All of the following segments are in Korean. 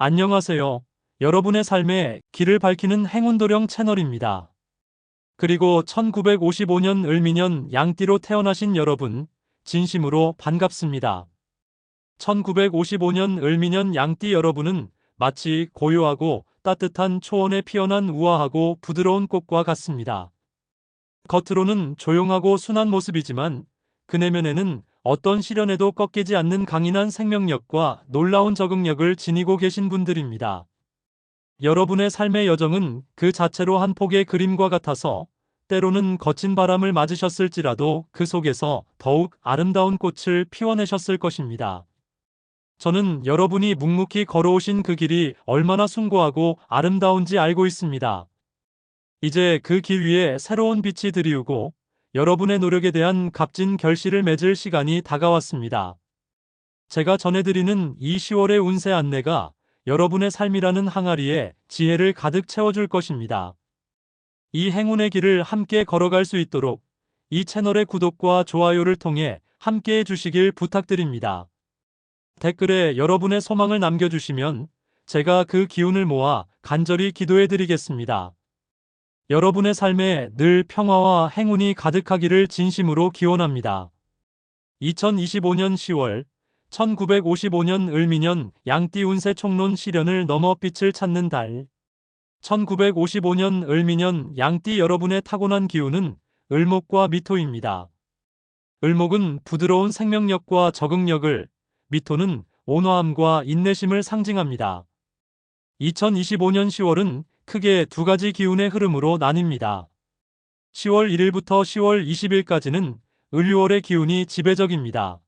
안녕하세요. 여러분의 삶에 길을 밝히는 행운도령 채널입니다. 그리고 1955년 을미년 양띠로 태어나신 여러분, 진심으로 반갑습니다. 1955년 을미년 양띠 여러분은 마치 고요하고 따뜻한 초원에 피어난 우아하고 부드러운 꽃과 같습니다. 겉으로는 조용하고 순한 모습이지만 그 내면에는 어떤 시련에도 꺾이지 않는 강인한 생명력과 놀라운 적응력을 지니고 계신 분들입니다. 여러분의 삶의 여정은 그 자체로 한 폭의 그림과 같아서 때로는 거친 바람을 맞으셨을지라도 그 속에서 더욱 아름다운 꽃을 피워내셨을 것입니다. 저는 여러분이 묵묵히 걸어오신 그 길이 얼마나 숭고하고 아름다운지 알고 있습니다. 이제 그 길 위에 새로운 빛이 드리우고 여러분의 노력에 대한 값진 결실을 맺을 시간이 다가왔습니다. 제가 전해드리는 이 10월의 운세 안내가 여러분의 삶이라는 항아리에 지혜를 가득 채워줄 것입니다. 이 행운의 길을 함께 걸어갈 수 있도록 이 채널의 구독과 좋아요를 통해 함께 해주시길 부탁드립니다. 댓글에 여러분의 소망을 남겨주시면 제가 그 기운을 모아 간절히 기도해드리겠습니다. 여러분의 삶에 늘 평화와 행운이 가득하기를 진심으로 기원합니다. 2025년 10월 1955년 을미년 양띠 운세 총론 시련을 넘어 빛을 찾는 달 1955년 을미년 양띠 여러분의 타고난 기운은 을목과 미토입니다. 을목은 부드러운 생명력과 적응력을, 미토는 온화함과 인내심을 상징합니다. 2025년 10월은 크게 두 가지 기운의 흐름으로 나뉩니다. 10월 1일부터 10월 20일까지는 을유월의 기운이 지배적입니다.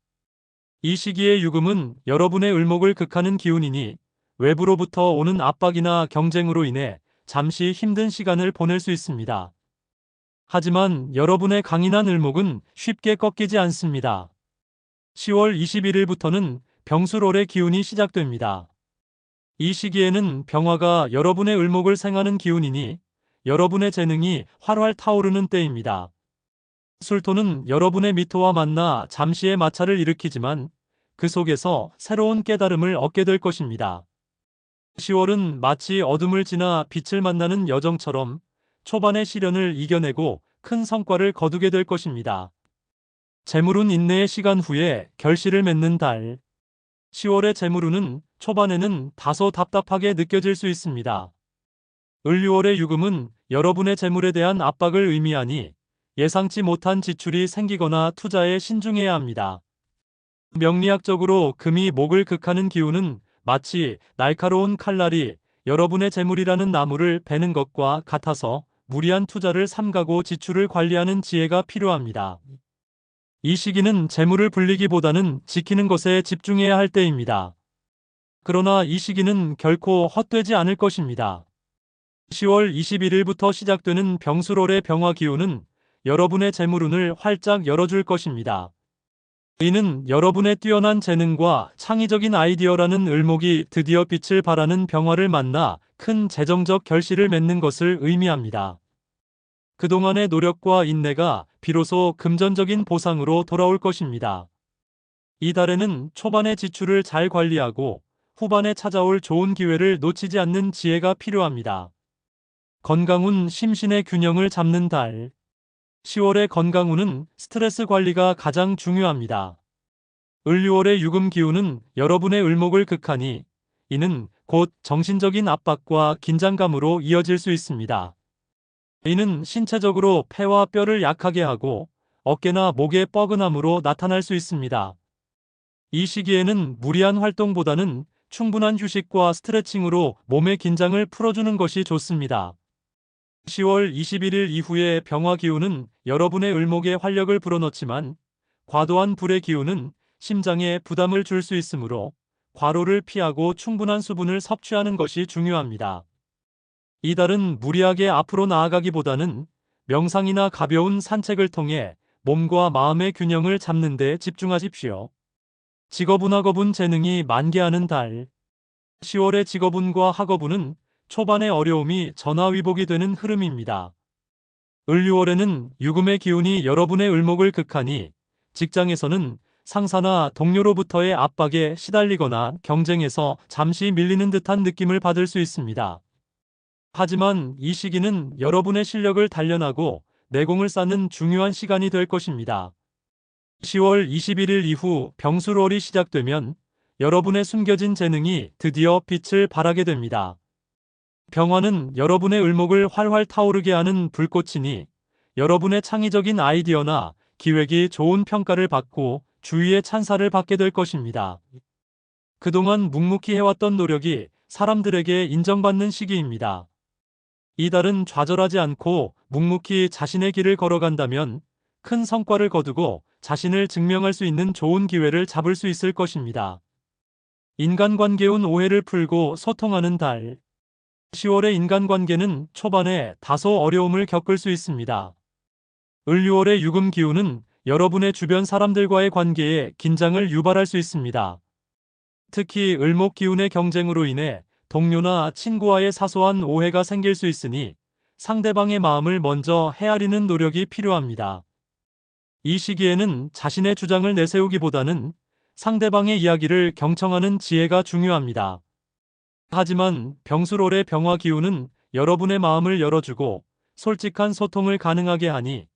이 시기의 유금은 여러분의 을목을 극하는 기운이니 외부로부터 오는 압박이나 경쟁으로 인해 잠시 힘든 시간을 보낼 수 있습니다. 하지만 여러분의 강인한 을목은 쉽게 꺾이지 않습니다. 10월 21일부터는 병술월의 기운이 시작됩니다. 이 시기에는 병화가 여러분의 을목을 생하는 기운이니 여러분의 재능이 활활 타오르는 때입니다. 술토는 여러분의 미토와 만나 잠시의 마찰을 일으키지만 그 속에서 새로운 깨달음을 얻게 될 것입니다. 10월은 마치 어둠을 지나 빛을 만나는 여정처럼 초반의 시련을 이겨내고 큰 성과를 거두게 될 것입니다. 재물운 인내의 시간 후에 결실을 맺는 달. 10월의 재물운은 초반에는 다소 답답하게 느껴질 수 있습니다. 을유월의 유금은 여러분의 재물에 대한 압박을 의미하니 예상치 못한 지출이 생기거나 투자에 신중해야 합니다. 명리학적으로 금이 목을 극하는 기운은 마치 날카로운 칼날이 여러분의 재물이라는 나무를 베는 것과 같아서 무리한 투자를 삼가고 지출을 관리하는 지혜가 필요합니다. 이 시기는 재물을 불리기보다는 지키는 것에 집중해야 할 때입니다. 그러나 이 시기는 결코 헛되지 않을 것입니다. 10월 21일부터 시작되는 병수롤의 병화 기운은 여러분의 재물운을 활짝 열어줄 것입니다. 이는 여러분의 뛰어난 재능과 창의적인 아이디어라는 을목이 드디어 빛을 발하는 병화를 만나 큰 재정적 결실을 맺는 것을 의미합니다. 그동안의 노력과 인내가 비로소 금전적인 보상으로 돌아올 것입니다. 이 달에는 초반의 지출을 잘 관리하고 후반에 찾아올 좋은 기회를 놓치지 않는 지혜가 필요합니다. 건강운 심신의 균형을 잡는 달. 10월의 건강운은 스트레스 관리가 가장 중요합니다. 을유월의 유금 기운은 여러분의 을목을 극하니 이는 곧 정신적인 압박과 긴장감으로 이어질 수 있습니다. 이는 신체적으로 폐와 뼈를 약하게 하고 어깨나 목의 뻐근함으로 나타날 수 있습니다. 이 시기에는 무리한 활동보다는 충분한 휴식과 스트레칭으로 몸의 긴장을 풀어주는 것이 좋습니다. 10월 21일 이후의 병화 기운은 여러분의 을목에 활력을 불어넣지만 과도한 불의 기운은 심장에 부담을 줄 수 있으므로 과로를 피하고 충분한 수분을 섭취하는 것이 중요합니다. 이달은 무리하게 앞으로 나아가기보다는 명상이나 가벼운 산책을 통해 몸과 마음의 균형을 잡는 데 집중하십시오. 직업운 학업운 재능이 만개하는 달. 10월의 직업운과 학업운은 초반의 어려움이 전화위복이 되는 흐름입니다. 을 6월에는 유금의 기운이 여러분의 을목을 극하니 직장에서는 상사나 동료로부터의 압박에 시달리거나 경쟁에서 잠시 밀리는 듯한 느낌을 받을 수 있습니다. 하지만 이 시기는 여러분의 실력을 단련하고 내공을 쌓는 중요한 시간이 될 것입니다. 10월 21일 이후 병수롤이 시작되면 여러분의 숨겨진 재능이 드디어 빛을 발하게 됩니다. 병화는 여러분의 을목을 활활 타오르게 하는 불꽃이니 여러분의 창의적인 아이디어나 기획이 좋은 평가를 받고 주위의 찬사를 받게 될 것입니다. 그동안 묵묵히 해왔던 노력이 사람들에게 인정받는 시기입니다. 이달은 좌절하지 않고 묵묵히 자신의 길을 걸어간다면 큰 성과를 거두고 자신을 증명할 수 있는 좋은 기회를 잡을 수 있을 것입니다. 인간관계운 오해를 풀고 소통하는 달. 10월의 인간관계는 초반에 다소 어려움을 겪을 수 있습니다. 을유월의 유금 기운은 여러분의 주변 사람들과의 관계에 긴장을 유발할 수 있습니다. 특히 을목 기운의 경쟁으로 인해 동료나 친구와의 사소한 오해가 생길 수 있으니 상대방의 마음을 먼저 헤아리는 노력이 필요합니다. 이 시기에는 자신의 주장을 내세우기보다는 상대방의 이야기를 경청하는 지혜가 중요합니다. 하지만 병수롤의 병화 기운은 여러분의 마음을 열어주고 솔직한 소통을 가능하게 하니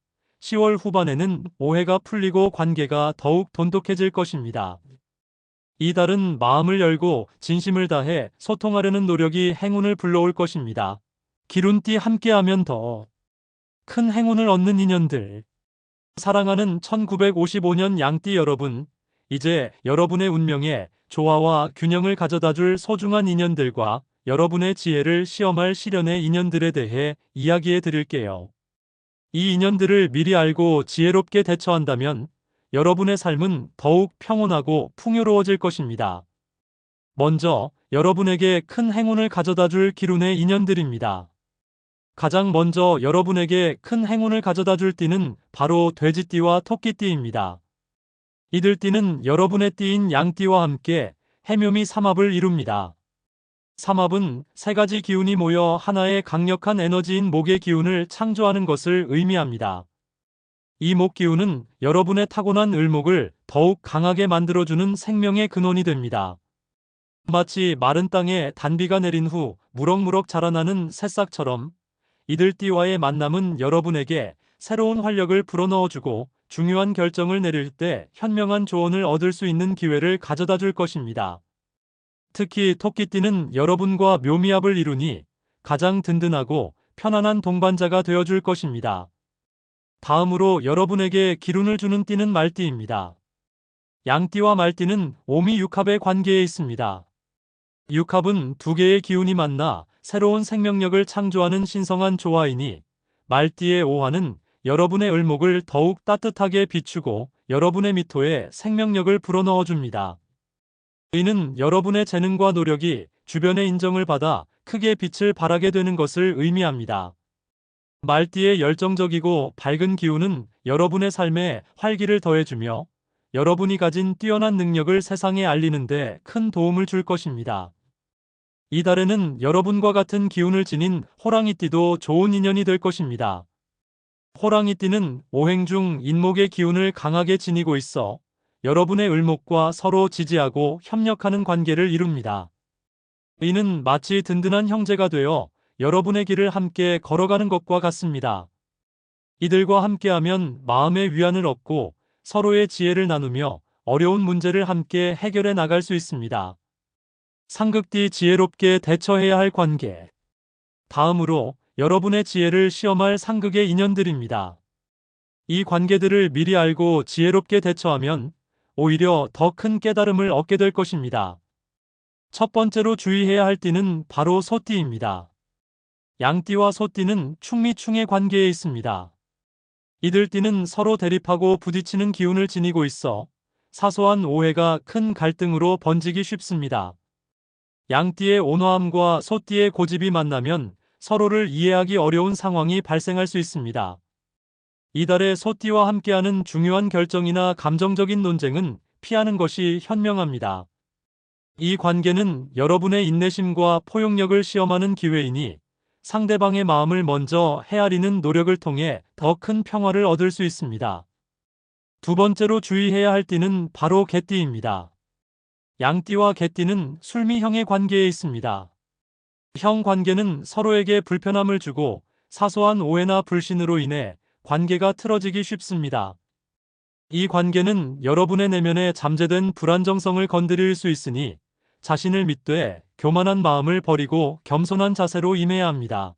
10월 후반에는 오해가 풀리고 관계가 더욱 돈독해질 것입니다. 이달은 마음을 열고 진심을 다해 소통하려는 노력이 행운을 불러올 것입니다. 기룬띠 함께하면 더 큰 행운을 얻는 인연들. 사랑하는 1955년 양띠 여러분, 이제 여러분의 운명에 조화와 균형을 가져다 줄 소중한 인연들과 여러분의 지혜를 시험할 시련의 인연들에 대해 이야기해 드릴게요. 이 인연들을 미리 알고 지혜롭게 대처한다면 여러분의 삶은 더욱 평온하고 풍요로워질 것입니다. 먼저 여러분에게 큰 행운을 가져다 줄 기운의 인연들입니다. 가장 먼저 여러분에게 큰 행운을 가져다 줄 띠는 바로 돼지띠와 토끼띠입니다. 이들 띠는 여러분의 띠인 양띠와 함께 해묘미 삼합을 이룹니다. 삼합은 세 가지 기운이 모여 하나의 강력한 에너지인 목의 기운을 창조하는 것을 의미합니다. 이 목 기운은 여러분의 타고난 을목을 더욱 강하게 만들어주는 생명의 근원이 됩니다. 마치 마른 땅에 단비가 내린 후 무럭무럭 자라나는 새싹처럼 이들 띠와의 만남은 여러분에게 새로운 활력을 불어넣어주고 중요한 결정을 내릴 때 현명한 조언을 얻을 수 있는 기회를 가져다 줄 것입니다. 특히 토끼띠는 여러분과 묘미합을 이루니 가장 든든하고 편안한 동반자가 되어줄 것입니다. 다음으로 여러분에게 기운을 주는 띠는 말띠입니다. 양띠와 말띠는 오미 육합의 관계에 있습니다. 육합은 두 개의 기운이 만나 새로운 생명력을 창조하는 신성한 조화이니 말띠의 오화는 여러분의 을목을 더욱 따뜻하게 비추고 여러분의 미토에 생명력을 불어넣어 줍니다. 이는 여러분의 재능과 노력이 주변의 인정을 받아 크게 빛을 발하게 되는 것을 의미합니다. 말띠의 열정적이고 밝은 기운은 여러분의 삶에 활기를 더해주며 여러분이 가진 뛰어난 능력을 세상에 알리는데 큰 도움을 줄 것입니다. 이 달에는 여러분과 같은 기운을 지닌 호랑이띠도 좋은 인연이 될 것입니다. 호랑이띠는 오행 중 인목의 기운을 강하게 지니고 있어 여러분의 을목과 서로 지지하고 협력하는 관계를 이룹니다. 이는 마치 든든한 형제가 되어 여러분의 길을 함께 걸어가는 것과 같습니다. 이들과 함께하면 마음의 위안을 얻고 서로의 지혜를 나누며 어려운 문제를 함께 해결해 나갈 수 있습니다. 상극띠 지혜롭게 대처해야 할 관계. 다음으로 여러분의 지혜를 시험할 상극의 인연들입니다. 이 관계들을 미리 알고 지혜롭게 대처하면 오히려 더 큰 깨달음을 얻게 될 것입니다. 첫 번째로 주의해야 할 띠는 바로 소띠입니다. 양띠와 소띠는 충미충의 관계에 있습니다. 이들 띠는 서로 대립하고 부딪히는 기운을 지니고 있어 사소한 오해가 큰 갈등으로 번지기 쉽습니다. 양띠의 온화함과 소띠의 고집이 만나면 서로를 이해하기 어려운 상황이 발생할 수 있습니다. 이달에 소띠와 함께하는 중요한 결정이나 감정적인 논쟁은 피하는 것이 현명합니다. 이 관계는 여러분의 인내심과 포용력을 시험하는 기회이니 상대방의 마음을 먼저 헤아리는 노력을 통해 더 큰 평화를 얻을 수 있습니다. 두 번째로 주의해야 할 띠는 바로 개띠입니다. 양띠와 개띠는 술미형의 관계에 있습니다. 형 관계는 서로에게 불편함을 주고 사소한 오해나 불신으로 인해 관계가 틀어지기 쉽습니다. 이 관계는 여러분의 내면에 잠재된 불안정성을 건드릴 수 있으니 자신을 믿되 교만한 마음을 버리고 겸손한 자세로 임해야 합니다.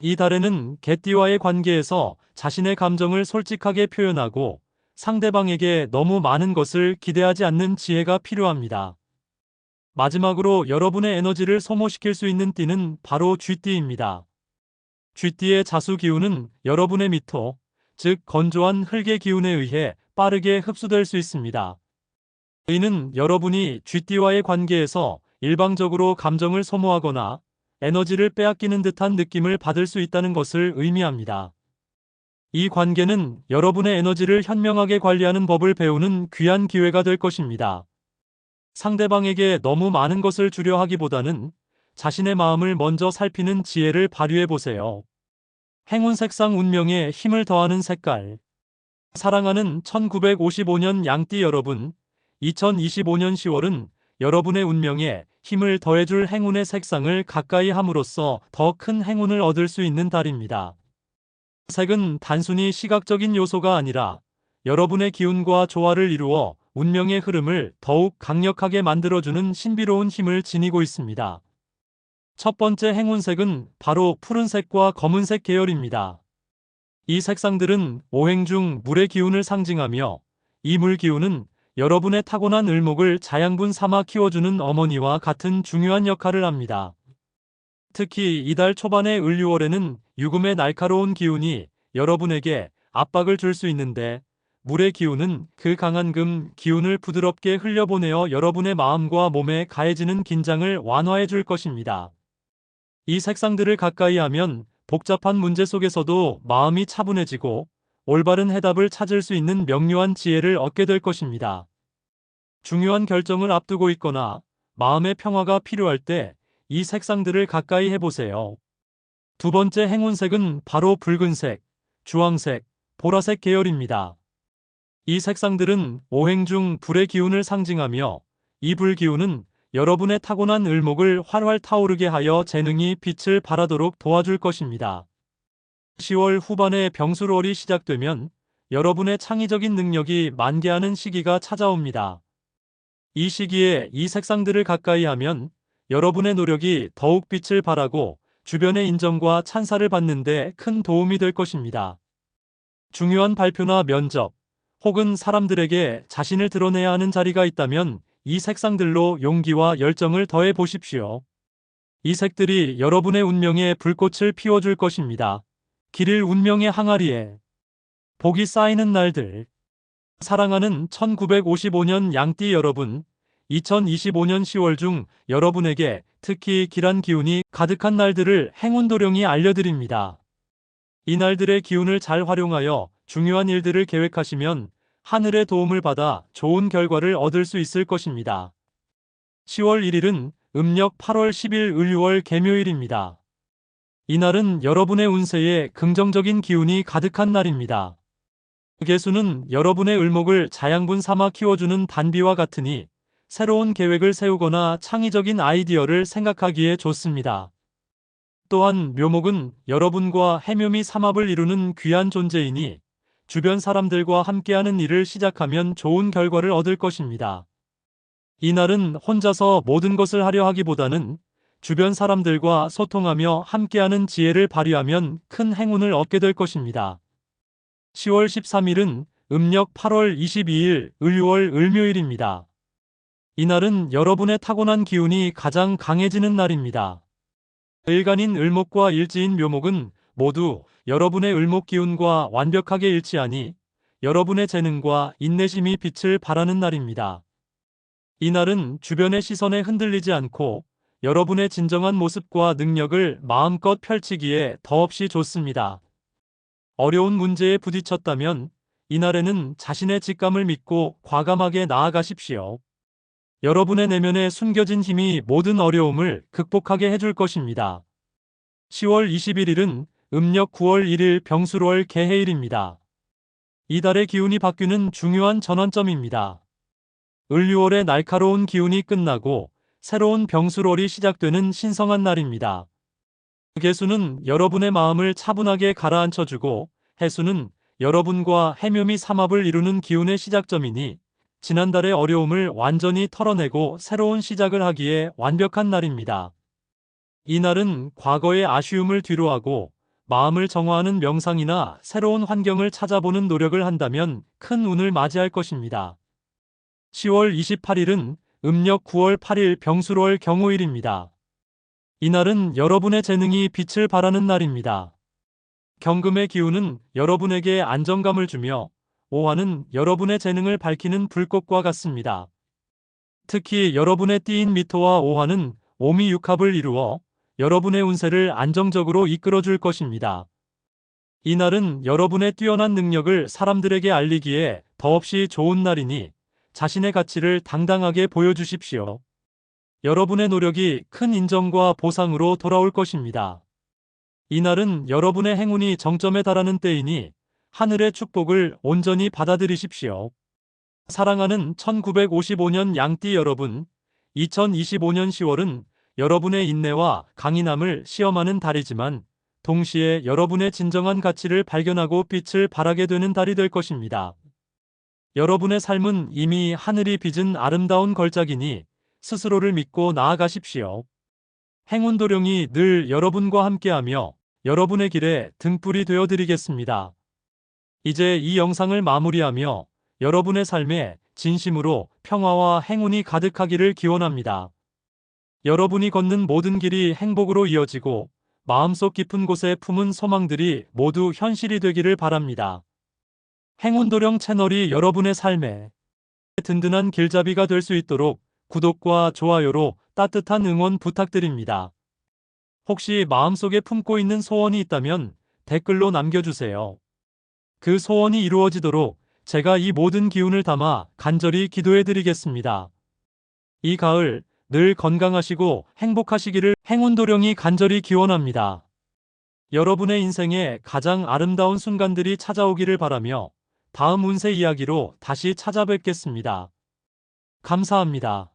이 달에는 개띠와의 관계에서 자신의 감정을 솔직하게 표현하고 상대방에게 너무 많은 것을 기대하지 않는 지혜가 필요합니다. 마지막으로 여러분의 에너지를 소모시킬 수 있는 띠는 바로 쥐띠입니다. 쥐띠의 자수 기운은 여러분의 미토, 즉 건조한 흙의 기운에 의해 빠르게 흡수될 수 있습니다. 이는 여러분이 쥐띠와의 관계에서 일방적으로 감정을 소모하거나 에너지를 빼앗기는 듯한 느낌을 받을 수 있다는 것을 의미합니다. 이 관계는 여러분의 에너지를 현명하게 관리하는 법을 배우는 귀한 기회가 될 것입니다. 상대방에게 너무 많은 것을 주려 하기보다는 자신의 마음을 먼저 살피는 지혜를 발휘해 보세요. 행운 색상 운명에 힘을 더하는 색깔. 사랑하는 1955년 양띠 여러분, 2025년 10월은 여러분의 운명에 힘을 더해줄 행운의 색상을 가까이 함으로써 더 큰 행운을 얻을 수 있는 달입니다. 색은 단순히 시각적인 요소가 아니라 여러분의 기운과 조화를 이루어 운명의 흐름을 더욱 강력하게 만들어주는 신비로운 힘을 지니고 있습니다. 첫 번째 행운색은 바로 푸른색과 검은색 계열입니다. 이 색상들은 오행 중 물의 기운을 상징하며 이 물 기운은 여러분의 타고난 을목을 자양분 삼아 키워주는 어머니와 같은 중요한 역할을 합니다. 특히 이달 초반의 을유월에는 유금의 날카로운 기운이 여러분에게 압박을 줄 수 있는데 물의 기운은 그 강한 금 기운을 부드럽게 흘려보내어 여러분의 마음과 몸에 가해지는 긴장을 완화해 줄 것입니다. 이 색상들을 가까이 하면 복잡한 문제 속에서도 마음이 차분해지고 올바른 해답을 찾을 수 있는 명료한 지혜를 얻게 될 것입니다. 중요한 결정을 앞두고 있거나 마음의 평화가 필요할 때 이 색상들을 가까이 해보세요. 두 번째 행운색은 바로 붉은색, 주황색, 보라색 계열입니다. 이 색상들은 오행 중 불의 기운을 상징하며 이 불 기운은 여러분의 타고난 을목을 활활 타오르게 하여 재능이 빛을 발하도록 도와줄 것입니다. 10월 후반에 병수월이 시작되면 여러분의 창의적인 능력이 만개하는 시기가 찾아옵니다. 이 시기에 이 색상들을 가까이 하면 여러분의 노력이 더욱 빛을 발하고 주변의 인정과 찬사를 받는데 큰 도움이 될 것입니다. 중요한 발표나 면접, 혹은 사람들에게 자신을 드러내야 하는 자리가 있다면 이 색상들로 용기와 열정을 더해 보십시오. 이 색들이 여러분의 운명에 불꽃을 피워줄 것입니다. 길을 운명의 항아리에 복이 쌓이는 날들. 사랑하는 1955년 양띠 여러분, 2025년 10월 중 여러분에게 특히 길한 기운이 가득한 날들을 행운도령이 알려드립니다. 이 날들의 기운을 잘 활용하여 중요한 일들을 계획하시면 하늘의 도움을 받아 좋은 결과를 얻을 수 있을 것입니다. 10월 1일은 음력 8월 10일 을유월 개묘일입니다. 이날은 여러분의 운세에 긍정적인 기운이 가득한 날입니다. 개수는 여러분의 을목을 자양분 삼아 키워주는 단비와 같으니 새로운 계획을 세우거나 창의적인 아이디어를 생각하기에 좋습니다. 또한 묘목은 여러분과 해묘미 삼합을 이루는 귀한 존재이니 주변 사람들과 함께하는 일을 시작하면 좋은 결과를 얻을 것입니다. 이날은 혼자서 모든 것을 하려 하기보다는 주변 사람들과 소통하며 함께하는 지혜를 발휘하면 큰 행운을 얻게 될 것입니다. 10월 13일은 음력 8월 22일 을유월 을묘일입니다. 이날은 여러분의 타고난 기운이 가장 강해지는 날입니다. 일간인 을목과 일지인 묘목은 모두 여러분의 을목 기운과 완벽하게 일치하니 여러분의 재능과 인내심이 빛을 발하는 날입니다. 이날은 주변의 시선에 흔들리지 않고 여러분의 진정한 모습과 능력을 마음껏 펼치기에 더없이 좋습니다. 어려운 문제에 부딪혔다면 이날에는 자신의 직감을 믿고 과감하게 나아가십시오. 여러분의 내면에 숨겨진 힘이 모든 어려움을 극복하게 해줄 것입니다. 10월 21일은 음력 9월 1일 병수로월 개해일입니다. 이달의 기운이 바뀌는 중요한 전환점입니다. 을유월의 날카로운 기운이 끝나고 새로운 병술월이 시작되는 신성한 날입니다. 개수는 여러분의 마음을 차분하게 가라앉혀주고 해수는 여러분과 해묘미 삼합을 이루는 기운의 시작점이니 지난달의 어려움을 완전히 털어내고 새로운 시작을 하기에 완벽한 날입니다. 이 날은 과거의 아쉬움을 뒤로하고 마음을 정화하는 명상이나 새로운 환경을 찾아보는 노력을 한다면 큰 운을 맞이할 것입니다. 10월 28일은 음력 9월 8일 병술월 경호일입니다. 이날은 여러분의 재능이 빛을 발하는 날입니다. 경금의 기운은 여러분에게 안정감을 주며 오화는 여러분의 재능을 밝히는 불꽃과 같습니다. 특히 여러분의 띠인 미토와 오화는 오미 육합을 이루어 여러분의 운세를 안정적으로 이끌어 줄 것입니다. 이날은 여러분의 뛰어난 능력을 사람들에게 알리기에 더없이 좋은 날이니 자신의 가치를 당당하게 보여주십시오. 여러분의 노력이 큰 인정과 보상으로 돌아올 것입니다. 이날은 여러분의 행운이 정점에 달하는 때이니 하늘의 축복을 온전히 받아들이십시오. 사랑하는 1955년 양띠 여러분, 2025년 10월은 여러분의 인내와 강인함을 시험하는 달이지만 동시에 여러분의 진정한 가치를 발견하고 빛을 발하게 되는 달이 될 것입니다. 여러분의 삶은 이미 하늘이 빚은 아름다운 걸작이니 스스로를 믿고 나아가십시오. 행운도령이 늘 여러분과 함께하며 여러분의 길에 등불이 되어 드리겠습니다. 이제 이 영상을 마무리하며 여러분의 삶에 진심으로 평화와 행운이 가득하기를 기원합니다. 여러분이 걷는 모든 길이 행복으로 이어지고 마음속 깊은 곳에 품은 소망들이 모두 현실이 되기를 바랍니다. 행운도령 채널이 여러분의 삶에 든든한 길잡이가 될 수 있도록 구독과 좋아요로 따뜻한 응원 부탁드립니다. 혹시 마음속에 품고 있는 소원이 있다면 댓글로 남겨주세요. 그 소원이 이루어지도록 제가 이 모든 기운을 담아 간절히 기도해 드리겠습니다. 이 가을 늘 건강하시고 행복하시기를 행운도령이 간절히 기원합니다. 여러분의 인생에 가장 아름다운 순간들이 찾아오기를 바라며 다음 운세 이야기로 다시 찾아뵙겠습니다. 감사합니다.